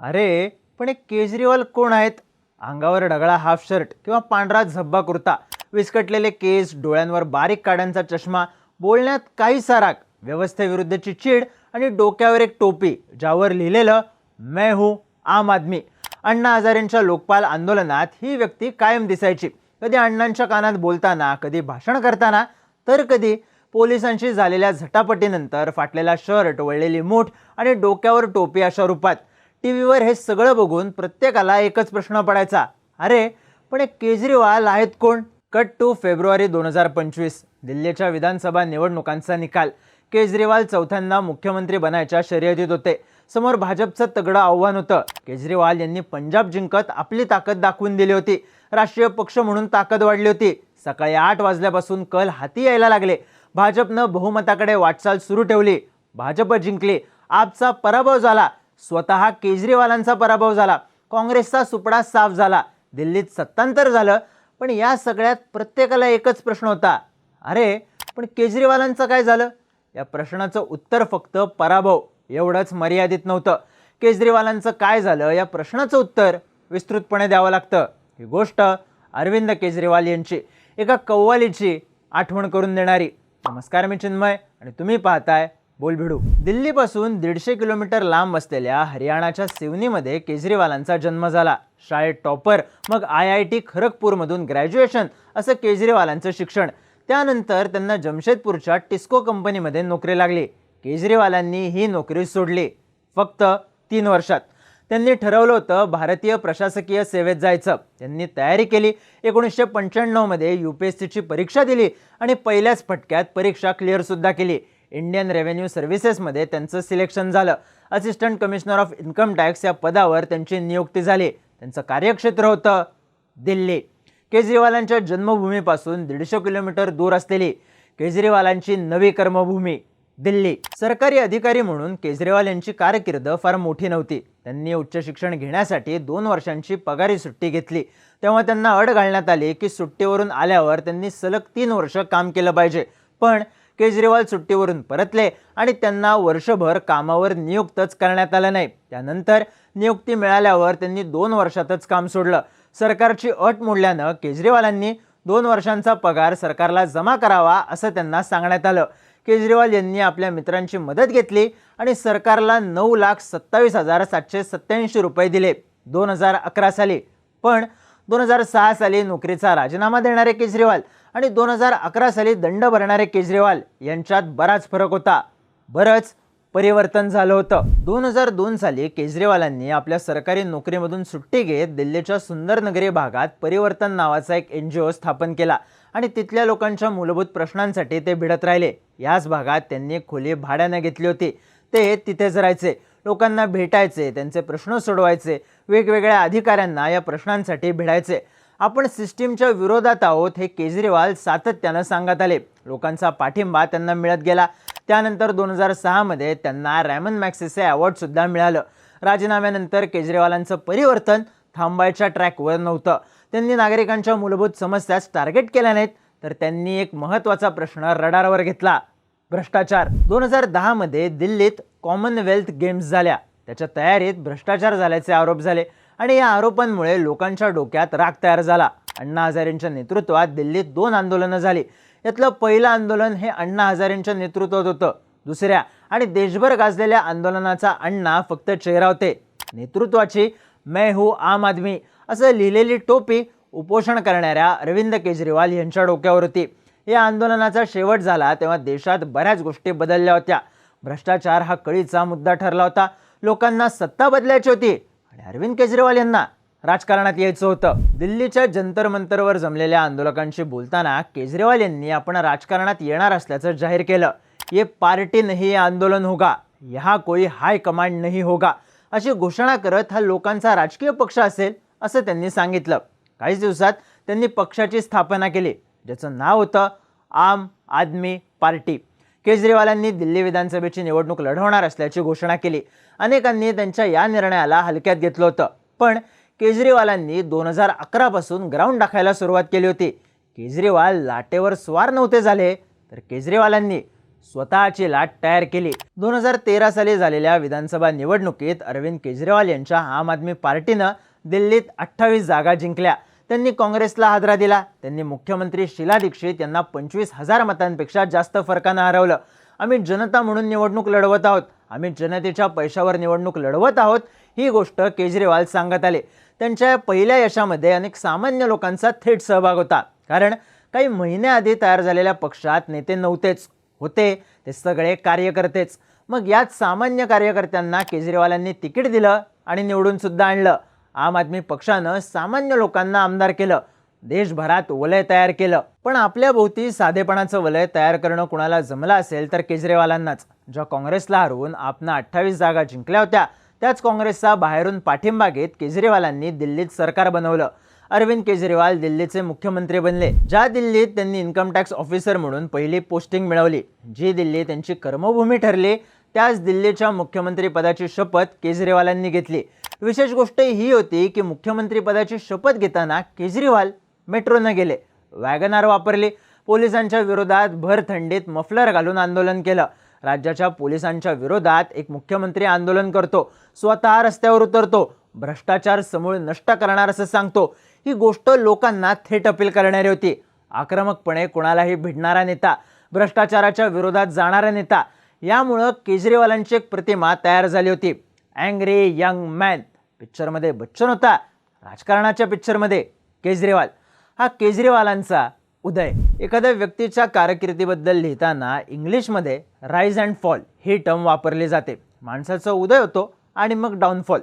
अरे पण एक केजरीवाल कोण आहेत? अंगावर ढगळा हाफ शर्ट किंवा पांढरा झब्बा कुर्ता विस्कटलेले केस डोळ्यांवर बारीक काड्यांचा चष्मा बोलण्यात काही साराक व्यवस्थेविरुद्धची चीड आणि डोक्यावर एक टोपी ज्यावर लिहिलेलं मैं हूँ आम आदमी. अण्णा हजारेंच्या लोकपाल आंदोलनात ही व्यक्ती कायम दिसायची. कधी अण्णांच्या कानात बोलताना कधी भाषण करताना तर कधी पोलिसांशी झालेल्या झटापटीनंतर फाटलेला शर्ट वळलेली मूठ आणि डोक्यावर टोपी अशा रूपात. टी व्हीवर हे सगळं बघून प्रत्येकाला एकच प्रश्न पडायचा. अरे पण एक केजरीवाल आहेत कोण? कट टू फेब्रुवारी दोन हजार पंचवीस दिल्लीच्या विधानसभा निवडणुकांचा निकाल. केजरीवाल चौथ्यांदा मुख्यमंत्री बनायच्या शर्यतीत होते. समोर भाजपचं तगडं आव्हान होतं. केजरीवाल यांनी पंजाब जिंकत आपली ताकद दाखवून दिली होती. राष्ट्रीय पक्ष म्हणून ताकद वाढली होती. सकाळी आठ वाजल्यापासून कल हाती यायला लागले. भाजपनं बहुमताकडे वाटचाल सुरू ठेवली. भाजप जिंकली. आपचा पराभव झाला. स्वतः केजरीवालांचा पराभव झाला. काँग्रेसचा सुपडा साफ झाला. दिल्लीत सत्तांतर झालं. पण या सगळ्यात प्रत्येकाला एकच प्रश्न होता. अरे पण केजरीवालांचं काय झालं? या प्रश्नाचं उत्तर फक्त पराभव. एवढंच मर्यादित नव्हतं. केजरीवालांचं काय झालं? या प्रश्नाचं उत्तर विस्तृतपणे द्यावं लागतं. ही गोष्ट अरविंद केजरीवाल यांची एका कव्वालीची आठवण करून देणारी. नमस्कार मी चिन्मय आणि तुम्ही पाहताय बोलभिडू दिल्लीपासून दीडशे किलोमीटर लांब असलेल्या हरियाणाच्या सिवनीमध्ये केजरीवालांचा जन्म झाला. शाळेत टॉपर मग आय आय टी खरगपूरमधून ग्रॅज्युएशन असं केजरीवालांचं शिक्षण. त्यानंतर त्यांना जमशेदपूरच्या टिस्को कंपनीमध्ये नोकरी लागली. केजरीवालांनी ही नोकरी सोडली. फक्त तीन वर्षात. त्यांनी ठरवलं होतं भारतीय प्रशासकीय सेवेत जायचं. त्यांनी तयारी केली. एकोणीसशे पंच्याण्णवमध्ये यू पी एस सीची परीक्षा दिली आणि पहिल्याच फटक्यात परीक्षा क्लिअरसुद्धा केली. इंडियन रेव्हेन्यू सर्व्हिसेसमध्ये त्यांचं सिलेक्शन झालं. Assistant commissioner of income tax या पदावर त्यांची नियुक्ती झाली. त्यांचं कार्यक्षेत्र होतं दिल्ली. केजरीवालांच्या जन्मभूमीपासून दीडशे किलोमीटर दूर असलेली केजरीवालांची नवी कर्मभूमी दिल्ली. सरकारी अधिकारी म्हणून केजरीवाल यांची कारकीर्द फार मोठी नव्हती. त्यांनी उच्च शिक्षण घेण्यासाठी दोन वर्षांची पगारी सुट्टी घेतली. तेव्हा त्यांना अड घालण्यात आली की सुट्टीवरून आल्यावर त्यांनी सलग तीन वर्ष काम केलं पाहिजे. पण केजरीवाल सुट्टीवरून परतले आणि त्यांना वर्षभर कामावर नियुक्तच करण्यात आलं नाही. त्यानंतर नियुक्ती मिळाल्यावर त्यांनी दोन वर्षातच काम सोडलं. सरकारची अट मोडल्यानं केजरीवालांनी दोन वर्षांचा पगार सरकारला जमा करावा असं त्यांना सांगण्यात आलं. केजरीवाल यांनी आपल्या मित्रांची मदत घेतली आणि सरकारला नऊ लाख सत्तावीस हजार सातशे सत्त्याऐंशी रुपये दिले. दोन हजार अकरा साली. पण दोन हजार सहा साली नोकरीचा राजीनामा देणारे केजरीवाल आणि दोन हजार अकरा साली दंड भरणारे केजरीवाल यांच्यात बराच फरक होता. बरंच परिवर्तन झालं होतं. दोन हजार दोन साली केजरीवालांनी आपल्या सरकारी नोकरीमधून सुट्टी घेत दिल्लीच्या सुंदरनगरी भागात परिवर्तन नावाचा एक एन जी ओ स्थापन केला आणि तिथल्या लोकांच्या मूलभूत प्रश्नांसाठी ते भिडत राहिले. याच भागात त्यांनी खोली भाड्यानं घेतली होती. ते तिथेच राहायचे. लोकांना भेटायचे त्यांचे प्रश्न सोडवायचे वेगवेगळ्या अधिकाऱ्यांना या प्रश्नांसाठी भिडायचे. आपण सिस्टीमच्या विरोधात आहोत हे केजरीवाल सातत्यानं सांगत आले. लोकांचा पाठिंबा त्यांना मिळत गेला. त्यानंतर दोन हजार सहामध्ये त्यांना रॅमन मॅक्सेसे अवॉर्डसुद्धा मिळालं. राजीनाम्यानंतर केजरीवालांचं परिवर्तन थांबायच्या ट्रॅकवर नव्हतं. त्यांनी नागरिकांच्या मूलभूत समस्याच टार्गेट केल्या नाहीत तर त्यांनी एक महत्त्वाचा प्रश्न रडारवर घेतला. भ्रष्टाचार. दोन हजार दहामध्ये दिल्लीत कॉमनवेल्थ गेम्स झाल्या. त्याच्या तयारीत भ्रष्टाचार झाल्याचे आरोप झाले. आणि या आरोपांमुळे लोकांच्या डोक्यात राग तयार झाला. अण्णा हजारेंच्या नेतृत्वात दिल्लीत दोन आंदोलनं झाली. यातलं पहिलं आंदोलन हे अण्णा हजारेंच्या नेतृत्वात होतं. दुसऱ्या आणि देशभर गाजलेल्या आंदोलनाचा अण्णा फक्त चेहरा होते. नेतृत्वाची मैं हू आम आदमी असं लिहिलेली टोपी उपोषण करणाऱ्या अरविंद केजरीवाल यांच्या डोक्यावर होती. या आंदोलनाचा शेवट झाला तेव्हा देशात बऱ्याच गोष्टी बदलल्या होत्या. भ्रष्टाचार हा कळीचा मुद्दा ठरला होता. लोकांना सत्ता बदलायची होती. आणि अरविंद केजरीवाल यांना राजकारणात यायचं होतं. दिल्लीच्या जंतर मंतरवर जमलेल्या आंदोलकांशी बोलताना केजरीवाल यांनी आपण राजकारणात येणार असल्याचं जाहीर केलं. ये पार्टी नाही आंदोलन होगा यहाँ कोई हाय कमांड नाही होगा अशी घोषणा करत हा लोकांचा राजकीय पक्ष असेल असं त्यांनी सांगितलं. काहीच दिवसात त्यांनी पक्षाची स्थापना केली ज्याचं नाव होतं आम आदमी पार्टी. केजरीवालांनी दिल्ली विधानसभेची निवडणूक लढवणार असल्याची घोषणा केली. अनेकांनी त्यांच्या या निर्णयाला हलक्यात घेतलं होतं. पण केजरीवालांनी दोन हजार अकरापासून ग्राउंड टाकायला सुरुवात केली होती. केजरीवाल लाटेवर स्वार नव्हते झाले तर केजरीवालांनी स्वतःची लाट तयार केली. दोन हजार तेरा साली झालेल्या विधानसभा निवडणुकीत अरविंद केजरीवाल यांच्या आम आदमी पार्टीनं दिल्लीत अठ्ठावीस जागा जिंकल्या. त्यांनी काँग्रेसला हादरा दिला. त्यांनी मुख्यमंत्री शीला दीक्षित यांना पंचवीस हजार मतांपेक्षा जास्त फरकानं हरवलं. आम्ही जनता म्हणून निवडणूक लढवत आहोत. आम्ही जनतेच्या पैशावर निवडणूक लढवत आहोत ही गोष्ट केजरीवाल सांगत आले. त्यांच्या पहिल्या यशामध्ये अनेक सामान्य लोकांचा थेट सहभाग होता. कारण काही महिन्याआधी तयार झालेल्या पक्षात नेते नव्हतेच. होते ते सगळे कार्यकर्तेच. मग यात सामान्य कार्यकर्त्यांना केजरीवालांनी तिकीट दिलं आणि निवडून सुद्धा आणलं. आम आदमी पक्षानं सामान्य लोकांना आमदार केलं. देशभरात वलय तयार केलं. पण आपल्या भोवती साधेपणाचं वलय तयार करणं कुणाला जमलं असेल तर केजरीवालांनाच. ज्या काँग्रेसला हरवून आपण अठ्ठावीस जागा जिंकल्या होत्या त्याच काँग्रेसचा बाहेरून पाठिंबा घेत केजरीवालांनी दिल्लीत सरकार बनवलं. अरविंद केजरीवाल दिल्लीचे मुख्यमंत्री बनले. ज्या दिल्लीत त्यांनी इन्कम टॅक्स ऑफिसर म्हणून पहिली पोस्टिंग मिळवली जी दिल्ली त्यांची कर्मभूमी ठरली त्याच दिल्लीच्या मुख्यमंत्री पदाची शपथ केजरीवालांनी घेतली. विशेष गोष्ट ही होती की मुख्यमंत्रीपदाची शपथ घेताना केजरीवाल मेट्रोनं गेले. वॅगनार वापरली. पोलिसांच्या विरोधात भर थंडीत मफलर घालून आंदोलन केलं. राज्याच्या पोलिसांच्या विरोधात एक मुख्यमंत्री आंदोलन करतो. स्वतः रस्त्यावर उतरतो. भ्रष्टाचार समूळ नष्ट करणार असं सांगतो. ही गोष्ट लोकांना थेट अपील करणारी होती. आक्रमकपणे कोणालाही भिडणारा नेता भ्रष्टाचाराच्या विरोधात जाणारा नेता यामुळं केजरीवालांची एक प्रतिमा तयार झाली होती. अँग्री यंग मॅन पिक्चरमध्ये बच्चन होता. राजकारणाच्या पिक्चरमध्ये केजरीवाल. हा केजरीवालांचा उदय एखाद्या व्यक्तीच्या कारकिर्दीबद्दल लिहिताना इंग्लिशमध्ये राईज अँड फॉल ही टर्म वापरली जाते. माणसाचा उदय होतो आणि मग डाऊनफॉल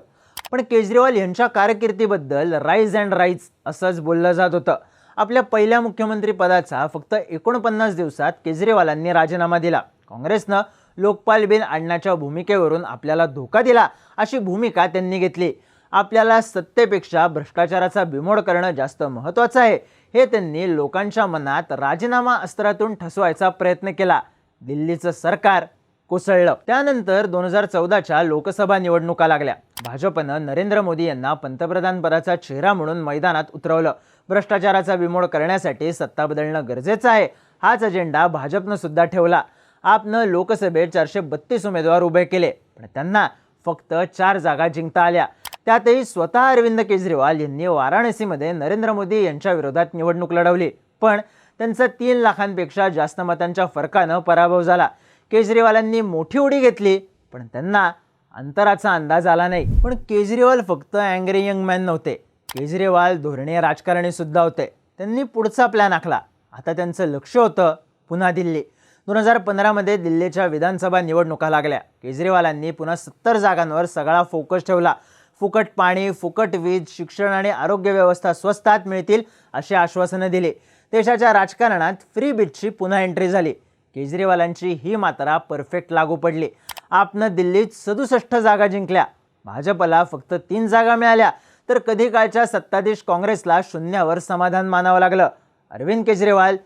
पण केजरीवाल यांच्या कारकिर्दीबद्दल राईज अँड राईज असंच बोललं जात होतं. आपल्या पहिल्या मुख्यमंत्री पदाचा फक्त एकोणपन्नास दिवसात केजरीवालांनी राजीनामा दिला. काँग्रेसनं लोकपाल बिन आणण्याच्या भूमिकेवरून आपल्याला धोका दिला अशी भूमिका त्यांनी घेतली. आपल्याला सत्तेपेक्षा भ्रष्टाचाराचा बिमोड करणं जास्त महत्त्वाचं आहे. हे त्यांनी लोकांच्या मनात राजीनामा अस्त्रातून ठसवायचा प्रयत्न केला. दिल्लीचं सरकार कोसळलं. त्यानंतर दोन हजार चौदाच्या लोकसभा निवडणुका लागल्या. भाजपनं नरेंद्र मोदी यांना पंतप्रधान पदाचा चेहरा म्हणून मैदानात उतरवलं. भ्रष्टाचाराचा बिमोड करण्यासाठी सत्ता बदलणं गरजेचं आहे. हाच अजेंडा भाजपनं सुद्धा ठेवला. आपनं लोकसभेत चारशे बत्तीस उमेदवार उभे केले पण त्यांना फक्त चार जागा जिंकता आल्या. त्यातही स्वतः अरविंद केजरीवाल यांनी वाराणसीमध्ये नरेंद्र मोदी यांच्या विरोधात निवडणूक लढवली पण त्यांचा तीन लाखांपेक्षा जास्त मतांच्या फरकानं पराभव झाला. केजरीवालांनी मोठी उडी घेतली पण त्यांना अंतराचा अंदाज आला नाही. पण केजरीवाल फक्त अँग्री यंग मॅन नव्हते. केजरीवाल धोरणीय राजकारणी सुद्धा होते. त्यांनी पुढचा प्लॅन आखला. आता त्यांचं लक्ष होतं पुन्हा दिल्ली. दोन हजार पंधरामध्ये दिल्लीच्या विधानसभा निवडणुका लागल्या. केजरीवालांनी पुन्हा सत्तर जागांवर सगळा फोकस ठेवला. फुकट पाणी फुकट वीज शिक्षण आणि आरोग्य व्यवस्था स्वस्तात मिळतील अशी आश्वासनं दिली. देशाच्या राजकारणात फ्री बीजची पुन्हा एंट्री झाली. केजरीवालांची ही मात्रा परफेक्ट लागू पडली. आपनं दिल्लीत सदुसष्ट जागा जिंकल्या. भाजपला फक्त तीन जागा मिळाल्या. तर कधी काळच्या सत्ताधीश काँग्रेसला शून्यावर समाधान मानावं लागलं. अरविंद केजरीवाल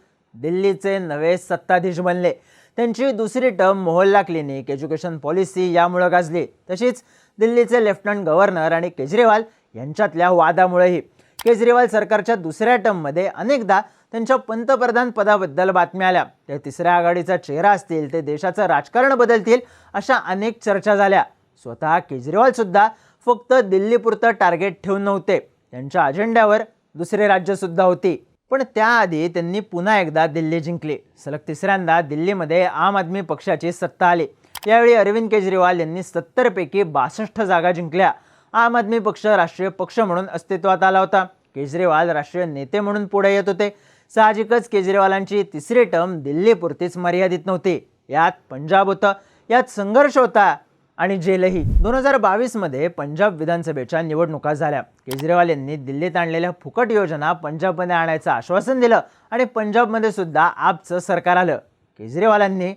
दिल्लीचे नवे सत्ताधीश बनले. त्यांची दुसरी term Mohalla clinic education policy यामुळं गाजली. तशीच दिल्लीचे लेफ्टनंट गव्हर्नर आणि केजरीवाल यांच्यातल्या वादामुळेही. केजरीवाल सरकारच्या दुसऱ्या टर्ममध्ये अनेकदा त्यांच्या पंतप्रधान पदाबद्दल बातम्या आल्या. ते तिसऱ्या आघाडीचा चेहरा असतील ते देशाचं राजकारण बदलतील अशा अनेक चर्चा झाल्या. स्वतः केजरीवालसुद्धा फक्त दिल्लीपुरतं टार्गेट ठेवून नव्हते. त्यांच्या अजेंड्यावर दुसरे राज्यसुद्धा होती. पण त्याआधी त्यांनी पुन्हा एकदा दिल्ली जिंकली. सलग तिसऱ्यांदा दिल्लीमध्ये आम आदमी पक्षाची सत्ता आली. यावेळी अरविंद केजरीवाल यांनी सत्तरपैकी बासष्ट जागा जिंकल्या. आम आदमी पक्ष राष्ट्रीय पक्ष म्हणून अस्तित्वात आला होता. केजरीवाल राष्ट्रीय नेते म्हणून पुढे येत होते. साहजिकच केजरीवालांची तिसरी टर्म दिल्लीपुरतीच मर्यादित नव्हती. यात पंजाब होतं. यात संघर्ष होता. आणि जेलही. दोन हजार बावीसमध्ये पंजाब विधानसभेच्या निवडणुका झाल्या. केजरीवाल यांनी दिल्लीत आणलेल्या फुकट योजना पंजाबमध्ये आणायचं आश्वासन दिलं आणि पंजाबमध्ये सुद्धा आपचं सरकार आलं. केजरीवालांनी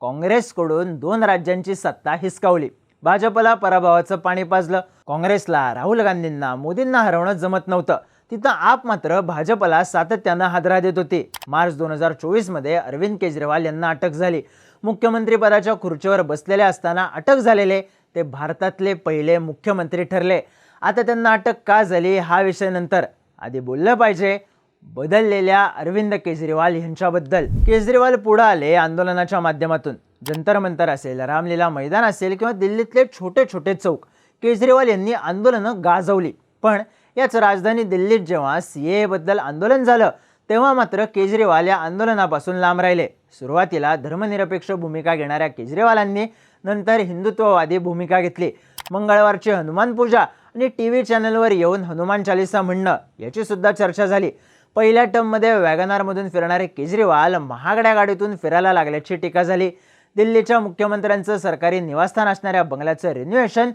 काँग्रेसकडून दोन राज्यांची सत्ता हिसकावली. भाजपला पराभवाचं पाणी पाजलं. काँग्रेसला राहुल गांधींना मोदींना हरवणं जमत नव्हतं. तिथं आप मात्र भाजपला सातत्यानं हादरा देत होती. मार्च दोन हजार चोवीसमध्ये अरविंद केजरीवाल यांना अटक झाली. मुख्यमंत्रीपदाच्या खुर्चीवर बसलेले असताना अटक झालेले ते भारतातले पहिले मुख्यमंत्री ठरले. आता त्यांना अटक का झाली हा विषय नंतर आधी बोललं पाहिजे. बदललेल्या अरविंद केजरीवाल यांच्याबद्दल. केजरीवाल पुढे आले आंदोलनाच्या माध्यमातून. जंतर मंतर असेल रामलीला मैदान असेल किंवा दिल्लीतले छोटे छोटे चौक केजरीवाल यांनी आंदोलनं गाजवली. पण याच राजधानी दिल्लीत जेव्हा सी बद्दल आंदोलन झालं तेव्हा मात्र केजरीवाल या आंदोलनापासून लांब राहिले. सुरुवातीला धर्मनिरपेक्ष भूमिका घेणाऱ्या केजरीवालांनी नंतर हिंदुत्ववादी भूमिका घेतली. मंगळवारची हनुमान पूजा आणि टी व्ही चॅनलवर येऊन हनुमान चालिसा म्हणणं याची सुद्धा चर्चा झाली. पहिल्या टर्ममध्ये वॅगनारमधून फिरणारे केजरीवाल महागड्या गाडीतून फिरायला लागल्याची टीका झाली. दिल्लीच्या मुख्यमंत्र्यांचं सरकारी निवासस्थान असणाऱ्या बंगल्याचं रिन्युएशन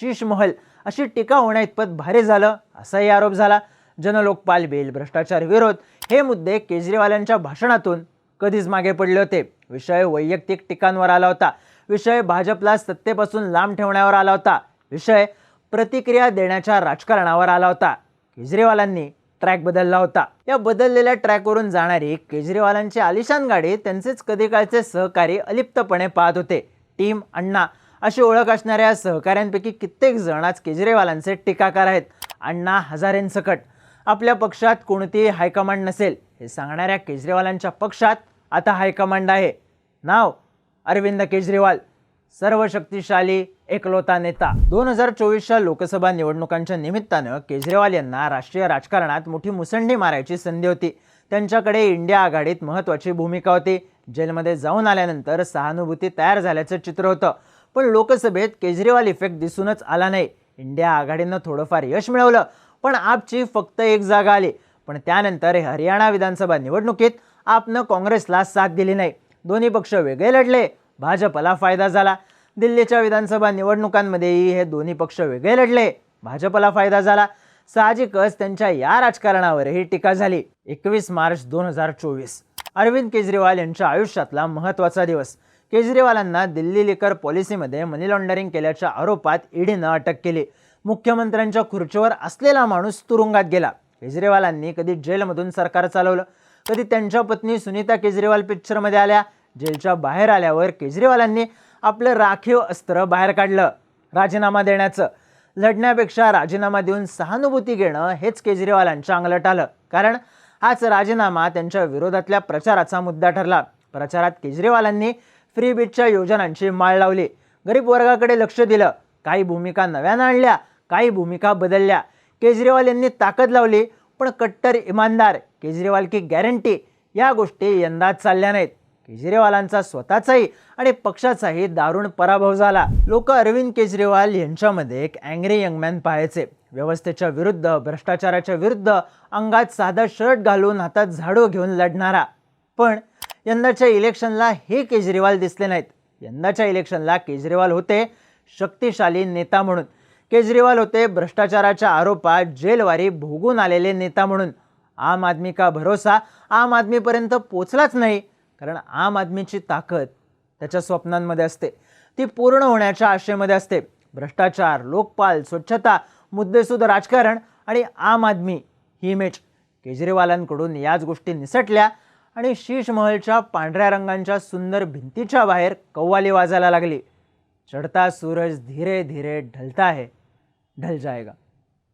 शीश महल अशी टीका होण्याइतपत भारी झालं असाही आरोप झाला. जनलोकपाल बिल भ्रष्टाचार विरोध हे मुद्दे केजरीवालांच्या भाषणातून कधीच मागे पडले होते. विषय वैयक्तिक टीकांवर आला होता. विषय भाजपला सत्तेपासून लांब ठेवण्यावर आला होता. विषय प्रतिक्रिया देण्याच्या राजकारणावर आला होता. केजरीवालांनी ट्रॅक बदलला होता. या बदललेल्या ट्रॅकवरून जाणारी केजरीवालांची आलिशान गाडी त्यांचेच कधी काळचे सहकारी अलिप्तपणे पाहत होते. टीम अण्णा अशी ओळख असणाऱ्या सहकाऱ्यांपैकी कित्येक जण आज केजरीवालांचे टीकाकार आहेत. अण्णा हजारेंसकट. आपल्या पक्षात कोणतीही हायकमांड नसेल. हे सांगणाऱ्या केजरीवालांच्या पक्षात आता हायकमांड आहे. नाव? अरविंद केजरीवाल. सर्व शक्तिशाली एकलोता नेता. दोन हजार चोवीसच्या लोकसभा निवडणुकांच्या निमित्तानं केजरीवाल यांना राष्ट्रीय राजकारणात मोठी मुसंडी मारायची संधी होती. त्यांच्याकडे इंडिया आघाडीत महत्त्वाची भूमिका होती. जेलमध्ये जाऊन आल्यानंतर सहानुभूती तयार झाल्याचं चित्र होतं. पण लोकसभेत केजरीवाल इफेक्ट दिसूनच आला नाही. इंडिया आघाडीनं थोडंफार यश मिळवलं. पण आपची फक्त एक जागा आली. पण त्यानंतर हरियाणा विधानसभा निवडणुकीत आपनं काँग्रेसला साथ दिली नाही. दोन्ही पक्ष वेगळे लढले. भाजपला फायदा झाला. दिल्लीच्या विधानसभा निवडणुकांमध्येही हे दोन्ही पक्ष वेगळे लढले. भाजपला फायदा झाला. साहजिकच त्यांच्या या राजकारणावरही टीका झाली. एकवीस मार्च दोन हजार चोवीस. अरविंद केजरीवाल यांच्या आयुष्यातला महत्त्वाचा दिवस. केजरीवालांना दिल्ली लिकर पॉलिसीमध्ये मनी लॉन्डरिंग केल्याच्या आरोपात ईडीनं अटक केली. मुख्यमंत्र्यांच्या खुर्चीवर असलेला माणूस तुरुंगात गेला. केजरीवालांनी कधी जेलमधून सरकार चालवलं? कधी त्यांच्या पत्नी सुनीता केजरीवाल पिक्चरमध्ये आल्या? जेलच्या बाहेर आल्यावर केजरीवालांनी आपलं राखीव अस्त्र बाहेर काढलं. राजीनामा देण्याचं. लढण्यापेक्षा राजीनामा देऊन सहानुभूती घेणं हेच केजरीवालांच्या अंगलट आलं. कारण हाच राजीनामा त्यांच्या विरोधातल्या प्रचाराचा मुद्दा ठरला. प्रचारात केजरीवालांनी फ्री बीटच्या योजनांची माळ लावली. गरीब वर्गाकडे लक्ष दिलं. काही भूमिका नव्यानं आणल्या. काही भूमिका बदलल्या. केजरीवाल यांनी ताकद लावली पण कट्टर इमानदार. केजरीवाल की गॅरंटी या गोष्टी यंदाच चालल्या नाहीत. केजरीवालांचा स्वतःचाही आणि पक्षाचाही दारुण पराभव झाला. लोक अरविंद केजरीवाल यांच्यामध्ये एक अँग्री यंगमॅन पाहायचे. व्यवस्थेच्या विरुद्ध भ्रष्टाचाराच्या विरुद्ध अंगात साधा शर्ट घालून हातात झाडू घेऊन लढणारा. पण यंदाच्या इलेक्शनला हे केजरीवाल दिसले नाहीत. यंदाच्या इलेक्शनला केजरीवाल होते शक्तिशाली नेता म्हणून. केजरीवाल होते भ्रष्टाचाराच्या आरोपात जेलवारी भोगून आलेले नेता म्हणून. आम आदमी का भरोसा? आम आदमीपर्यंत पोचलाच नाही कारण आम आदमीची ताकद त्याच्या स्वप्नांमध्ये असते. ती पूर्ण होण्याच्या आशेमध्ये असते. भ्रष्टाचार लोकपाल स्वच्छता मुद्देसूद राजकारण आणि आम आदमी ही इमेज केजरीवालांकडून याच गोष्टी निसटल्या आणि शीश महलच्या पांढऱ्या रंगांच्या सुंदर भिंतीच्या बाहेर कव्वाली वाजायला लागली. चढता सूरज धीरे धीरे ढलता आहे. ढल जाएगा।